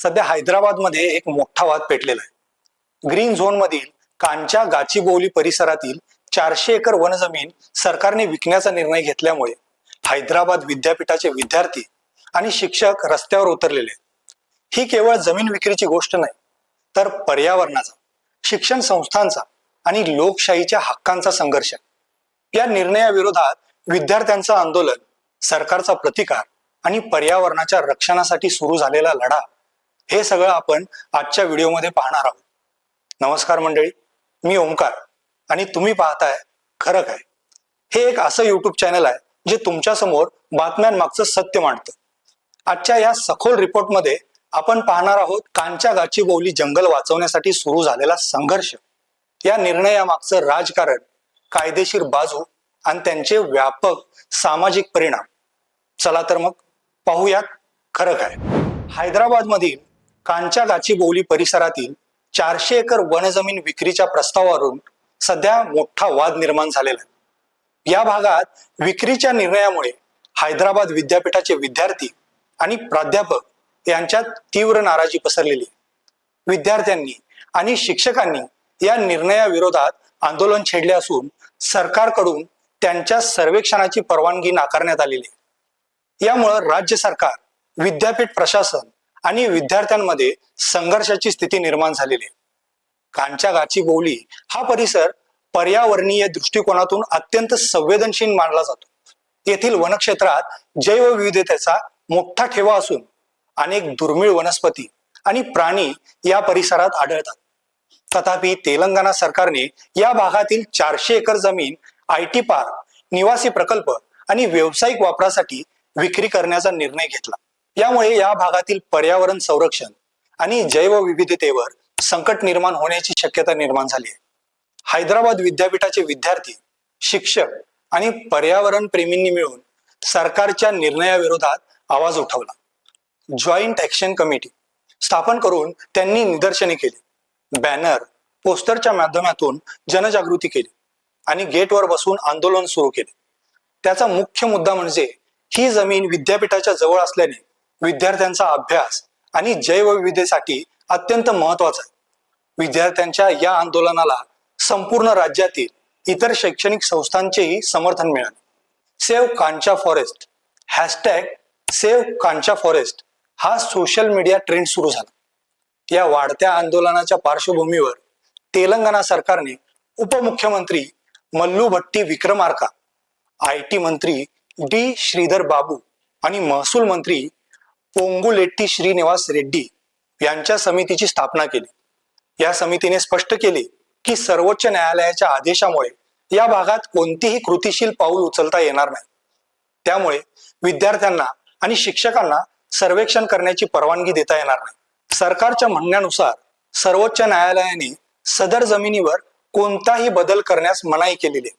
सध्या हैदराबादमध्ये एक मोठा वाद पेटलेला आहे. ग्रीन झोन मधील कांच्या गाचीबोवली परिसरातील चारशे एकर वनजमीन सरकारने विकण्याचा निर्णय घेतल्यामुळे हैदराबाद विद्यापीठाचे विद्यार्थी आणि शिक्षक रस्त्यावर उतरलेले ही केवळ जमीन विक्रीची गोष्ट नाही तर पर्यावरणाचा शिक्षण संस्थांचा आणि लोकशाहीच्या हक्कांचा संघर्ष या निर्णयाविरोधात विद्यार्थ्यांचं आंदोलन सरकारचा प्रतिकार आणि पर्यावरणाच्या रक्षणासाठी सुरू झालेला लढा हे सगळं आपण आजच्या व्हिडिओमध्ये पाहणार आहोत. नमस्कार मंडळी मी ओंकार आणि तुम्ही पाहताय खरं काय? हे एक असं युट्यूब चॅनल आहे जे तुमच्यासमोर बातम्यांमागचं सत्य मांडतं. आजच्या या सखोल रिपोर्टमध्ये आपण पाहणार आहोत कांच्या गाची बोवली जंगल वाचवण्यासाठी सुरू झालेला संघर्ष. या निर्णयामागचं राजकारण कायदेशीर बाजू आणि त्यांचे व्यापक सामाजिक परिणाम. चला तर मग पाहूयात खरं काय. हैदराबाद मधील कांच्या गाचीबोली परिसरातील चारशे एकर वनजमीन विक्रीच्या प्रस्तावावरून सध्या मोठा वाद निर्माण झालेला आहे. या भागात विक्रीच्या निर्णयामुळे हैदराबाद विद्यापीठाचे विद्यार्थी आणि प्राध्यापक यांच्यात तीव्र नाराजी पसरलेली विद्यार्थ्यांनी आणि शिक्षकांनी या निर्णयाविरोधात आंदोलन छेडले असून सरकारकडून त्यांच्या सर्वेक्षणाची परवानगी नाकारण्यात आलेली यामुळं राज्य सरकार विद्यापीठ प्रशासन आणि विद्यार्थ्यांमध्ये संघर्षाची स्थिती निर्माण झालेली आहे. कांच्या गाची बोली हा परिसर पर्यावरणीय दृष्टिकोनातून अत्यंत संवेदनशील मानला जातो. येथील वनक्षेत्रात जैवविविधतेचा मोठा ठेवा असून अनेक दुर्मिळ वनस्पती आणि प्राणी या परिसरात आढळतात. तथापि तेलंगणा सरकारने या भागातील चारशे एकर जमीन आय टी पार्क निवासी प्रकल्प आणि व्यावसायिक वापरासाठी विक्री करण्याचा निर्णय घेतला. यामुळे या भागातील पर्यावरण संरक्षण आणि जैवविविधतेवर संकट निर्माण होण्याची शक्यता निर्माण झाली आहे. हैदराबाद विद्यापीठाचे विद्यार्थी शिक्षक आणि पर्यावरण प्रेमींनी मिळून सरकारच्या निर्णयाविरोधात आवाज उठवला. जॉईंट ऍक्शन कमिटी स्थापन करून त्यांनी निदर्शने केली. बॅनर पोस्टरच्या माध्यमातून जनजागृती केली आणि गेटवर बसून आंदोलन सुरू केले. त्याचा मुख्य मुद्दा म्हणजे ही जमीन विद्यापीठाच्या जवळ असल्याने विद्यार्थ्यांचा अभ्यास आणि जैवविविधेसाठी अत्यंत महत्त्वाचा आहे. विद्यार्थ्यांच्या या आंदोलनाला संपूर्ण राज्यातील इतर शैक्षणिक संस्थांचेही समर्थन मिळाले. Save Kancha forest hashtag save Kancha forest हा सोशल मीडिया ट्रेंड सुरू झाला. या वाढत्या आंदोलनाच्या पार्श्वभूमीवर तेलंगणा सरकारने उपमुख्यमंत्री मल्लू भट्टी विक्रमार्का आय टी मंत्री डी श्रीधर बाबू आणि महसूल मंत्री पोंगुलेट्टी श्रीनिवास रेड्डी यांच्या समितीची स्थापना केली. या समितीने स्पष्ट केले की सर्वोच्च न्यायालयाच्या आदेशामुळे या भागात कोणतीही कृतीशील पाऊल उचलता येणार नाही. त्यामुळे विद्यार्थ्यांना आणि शिक्षकांना सर्वेक्षण करण्याची परवानगी देता येणार नाही. सरकारच्या म्हणण्यानुसार सर्वोच्च न्यायालयाने सदर जमिनीवर कोणताही बदल करण्यास मनाई केलेली आहे.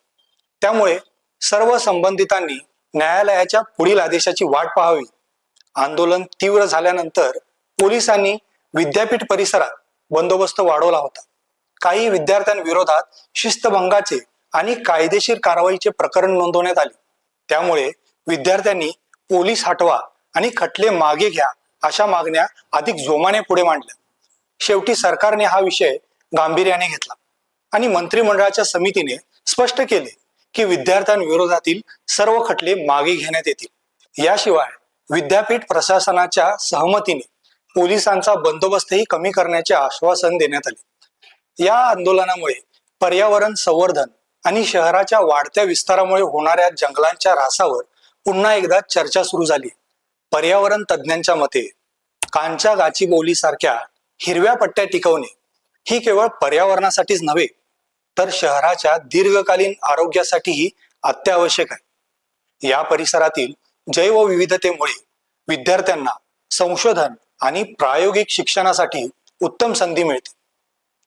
त्यामुळे सर्व संबंधितांनी न्यायालयाच्या पुढील आदेशाची वाट पाहावी. आंदोलन तीव्र झाल्यानंतर पोलिसांनी विद्यापीठ परिसरात बंदोबस्त वाढवला होता. काही विद्यार्थ्यांविरोधात शिस्तभंगाचे आणि कायदेशीर कारवाईचे प्रकरण नोंदवण्यात आले. त्यामुळे विद्यार्थ्यांनी पोलीस हटवा आणि खटले मागे घ्या अशा मागण्या अधिक जोमाने पुढे मांडल्या. शेवटी सरकारने हा विषय गांभीर्याने घेतला आणि मंत्रिमंडळाच्या समितीने स्पष्ट केले की विद्यार्थ्यांविरोधातील सर्व खटले मागे घेण्यात येतील. याशिवाय विद्यापीठ प्रशासनाच्या सहमतीने पोलिसांचा बंदोबस्तही कमी करण्याचे आश्वासन देण्यात आले. या आंदोलनामुळे पर्यावरण संवर्धन आणि शहराच्या वाढत्या विस्तारामुळे होणाऱ्या जंगलांच्या ऱ्हासावर पुन्हा एकदा चर्चा सुरू झाली. पर्यावरण तज्ज्ञांच्या मते कांच्या गाचीबोवली सारख्या हिरव्या पट्ट्या टिकवणे ही केवळ पर्यावरणासाठीच नव्हे तर शहराच्या दीर्घकालीन आरोग्यासाठीही अत्यावश्यक आहे. या परिसरातील जैवविविधतेमुळे विद्यार्थ्यांना संशोधन आणि प्रायोगिक शिक्षणासाठी उत्तम संधी मिळते.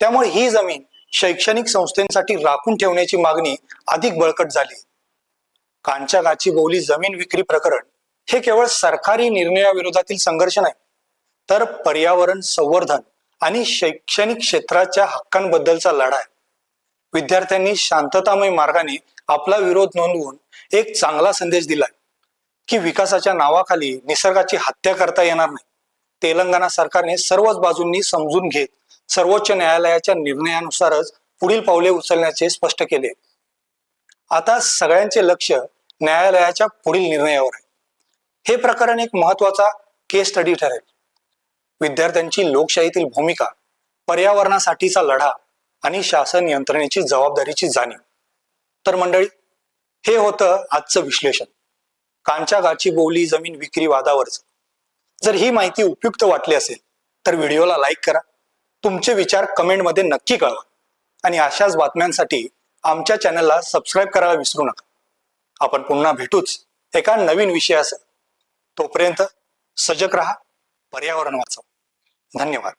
त्यामुळे ही जमीन शैक्षणिक संस्थेसाठी राखून ठेवण्याची मागणी अधिक बळकट झाली. कांच्या गाची बोली जमीन विक्री प्रकरण हे केवळ सरकारी निर्णयाविरोधातील संघर्ष नाही तर पर्यावरण संवर्धन आणि शैक्षणिक क्षेत्राच्या हक्कांबद्दलचा लढा आहे. विद्यार्थ्यांनी शांततामय मार्गाने आपला विरोध नोंदवून एक चांगला संदेश दिलाय. की विकासाच्या नावाखाली निसर्गाची हत्या करता येणार नाही. तेलंगणा सरकारने सर्वच बाजूंनी समजून घेत सर्वोच्च न्यायालयाच्या निर्णयानुसारच पुढील पावले उचलण्याचे स्पष्ट केले. आता सगळ्यांचे लक्ष न्यायालयाच्या पुढील निर्णयावर आहे. हे प्रकरण एक महत्त्वाचा केस स्टडी ठरेल. विद्यार्थ्यांची लोकशाहीतील भूमिका पर्यावरणासाठीचा लढा आणि शासन यंत्रणेची जबाबदारीची जाणीव. तर मंडळी हे होतं आजचं विश्लेषण. कांच्या गाची बोवली जमीन विक्री वादावरच जर ही माहिती उपयुक्त वाटली असेल तर व्हिडिओला लाईक करा. तुमचे विचार कमेंटमध्ये नक्की कळवा. आणि अशाच बातम्यांसाठी आमच्या चॅनलला सबस्क्राईब करायला विसरू नका. आपण पुन्हा भेटूच एका नवीन विषयासह. तोपर्यंत सजग रहा पर्यावरण वाचव. धन्यवाद.